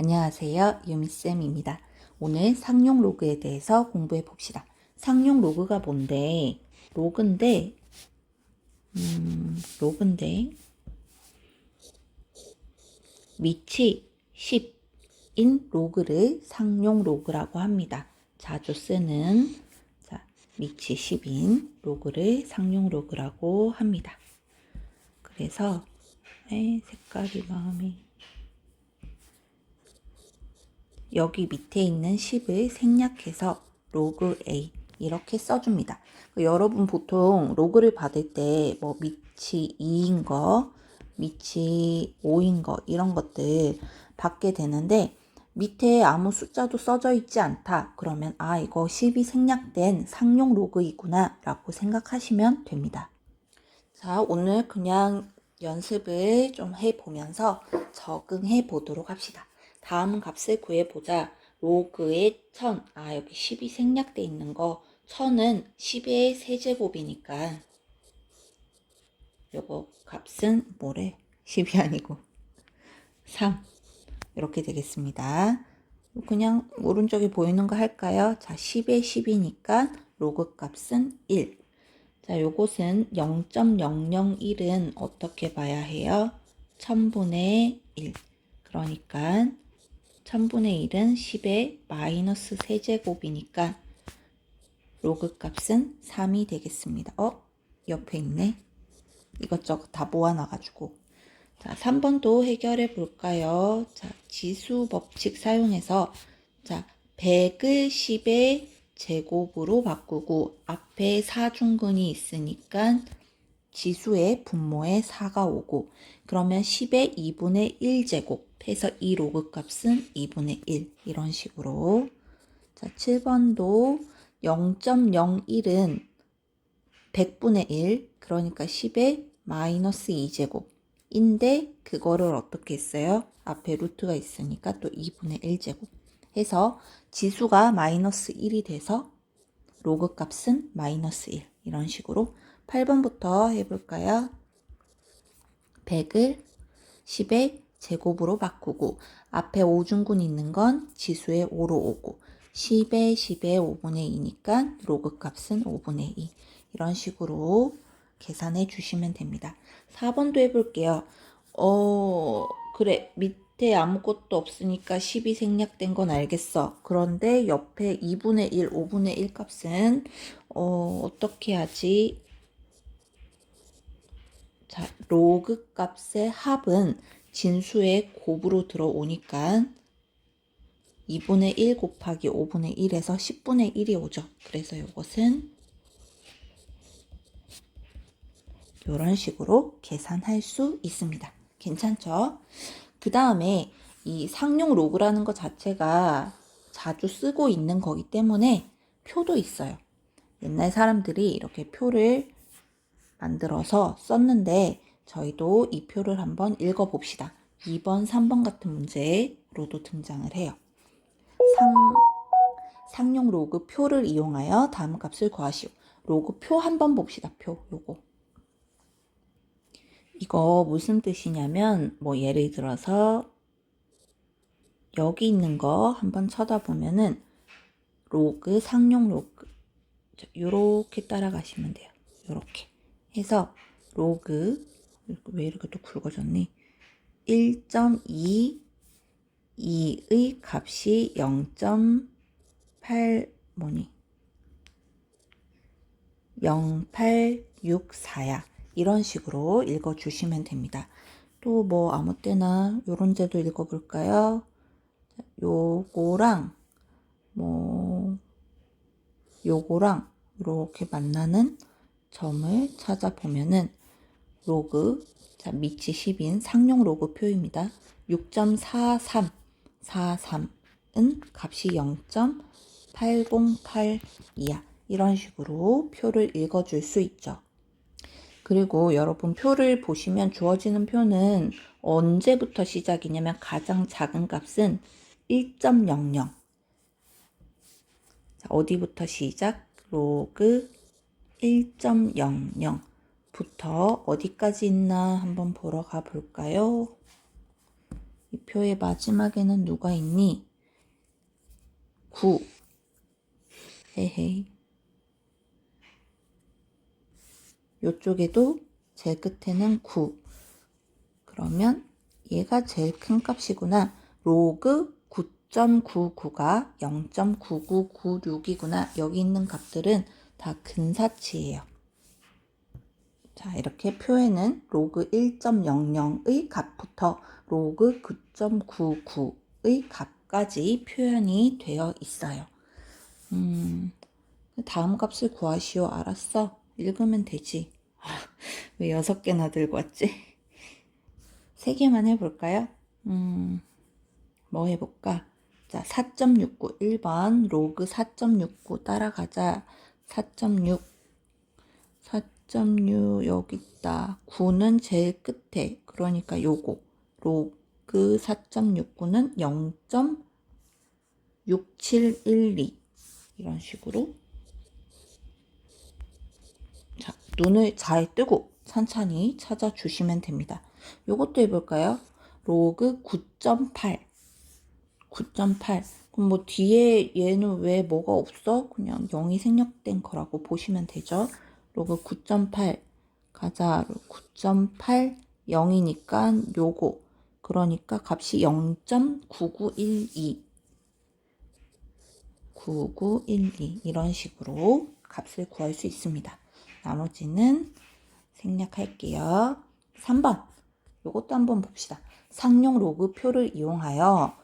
안녕하세요. 유미쌤입니다. 오늘 상용 로그에 대해서 공부해 봅시다. 상용 로그가 뭔데? 로그인데, 음, 로그인데, 밑이 10인 로그를 상용 로그라고 합니다. 자주 쓰는, 자, 밑이 10인 로그를 상용 로그라고 합니다. 그래서, 에, 색깔이 마음이 여기 밑에 있는 10을 생략해서 로그 A 이렇게 써줍니다. 그 여러분 보통 로그를 받을 때 뭐 밑이 2인 거, 밑이 5인 거 이런 것들 받게 되는데 밑에 아무 숫자도 써져 있지 않다. 그러면 아 이거 10이 생략된 상용 로그이구나 라고 생각하시면 됩니다. 자 오늘 그냥 연습을 좀 해보면서 적응해 보도록 합시다. 다음 값을 구해보자. 로그의 1000. 아, 여기 10이 생략돼 있는 거. 1000은 10의 세제곱이니까. 요거 값은 뭐래? 10이 아니고 3. 이렇게 되겠습니다. 그냥 오른쪽에 보이는 거 할까요? 자, 10의 10이니까 로그 값은 1. 자, 요것은 0.001은 어떻게 봐야 해요? 1000분의 1. 그러니까 1000분의 1은 10의 마이너스 세제곱이니까 로그 값은 3이 되겠습니다. 어? 옆에 있네. 이것저것 다 모아놔가지고. 자, 3번도 해결해 볼까요? 자, 지수 법칙 사용해서 자, 100을 10의 제곱으로 바꾸고 앞에 사중근이 있으니까 지수의 분모에 4가 오고 그러면 10의 2분의 1제곱 해서 이 로그 값은 2분의 1 이런 식으로. 자 7번도 0.01은 100분의 1 그러니까 10의 마이너스 2제곱 인데 그거를 어떻게 했어요? 앞에 루트가 있으니까 또 2분의 1제곱. 해서 지수가 마이너스 1이 돼서 로그 값은 마이너스 1 이런 식으로 8번부터 해볼까요? 100을 10의 제곱으로 바꾸고 앞에 5중근 있는 건 지수의 5로 오고 10의 10의 5분의 2니까 로그 값은 5분의 2 이런 식으로 계산해 주시면 됩니다. 4번도 해볼게요. 어 그래 밑에 아무것도 없으니까 10이 생략된 건 알겠어. 그런데 옆에 2분의 1, 5분의 1 값은 어, 어떻게 하지? 자, 로그 값의 합은 진수의 곱으로 들어오니까 2분의 1 곱하기 5분의 1에서 10분의 1이 오죠. 그래서 이것은 이런 식으로 계산할 수 있습니다. 괜찮죠? 그 다음에 이 상용 로그라는 것 자체가 자주 쓰고 있는 거기 때문에 표도 있어요. 옛날 사람들이 이렇게 표를 만들어서 썼는데 저희도 이 표를 한번 읽어봅시다. 2번, 3번 같은 문제로도 등장을 해요. 상, 상용 로그 표를 이용하여 다음 값을 구하시오. 로그 표 한번 봅시다. 표 요거. 이거 무슨 뜻이냐면 뭐 예를 들어서 여기 있는 거 한번 쳐다보면은 로그 상용 로그 요렇게 따라가시면 돼요. 요렇게 해서 로그 왜 이렇게 또 굵어졌니? 1.2 2의 값이 0.8 뭐니? 0864야. 이런 식으로 읽어주시면 됩니다. 또 뭐 아무 때나 요런 제도 읽어볼까요? 요거랑 뭐 요거랑 이렇게 만나는 점을 찾아보면은 로그 자 밑이 10인 상용 로그 표입니다. 6.43 43은 값이 0.808이야. 이런 식으로 표를 읽어줄 수 있죠. 그리고 여러분 표를 보시면 주어지는 표는 언제부터 시작이냐면 가장 작은 값은 1.00 자, 어디부터 시작? 로그 1.00부터 어디까지 있나 한번 보러 가 볼까요? 이 표의 마지막에는 누가 있니? 9. 헤헤이. 요쪽에도 제일 끝에는 9. 그러면 얘가 제일 큰 값이구나. 로그 9.99가 0.9996이구나. 여기 있는 값들은 다 근사치예요. 자, 이렇게 표에는 로그 1.00의 값부터 로그 9.99의 값까지 표현이 되어 있어요. 음, 다음 값을 구하시오. 알았어. 읽으면 되지. 아, 왜 여섯 개나 들고 왔지? 세 개만 해볼까요? 음, 뭐 해볼까? 자, 4.69. 1번 로그 4.69 따라가자. 4.6. 4.6 여기 있다. 9는 제일 끝에. 그러니까 요거. 로그 4.69는 0.6712. 이런 식으로. 자, 눈을 잘 뜨고 천천히 찾아주시면 됩니다. 요것도 해볼까요? 로그 9.8. 9.8. 뭐 뒤에 얘는 왜 뭐가 없어? 그냥 0이 생략된 거라고 보시면 되죠. 로그 9.8 가자. 9.8 0이니까 요거. 그러니까 값이 0.9912. 9912 이런 식으로 값을 구할 수 있습니다. 나머지는 생략할게요. 3번. 요것도 한번 봅시다. 상용 로그 표를 이용하여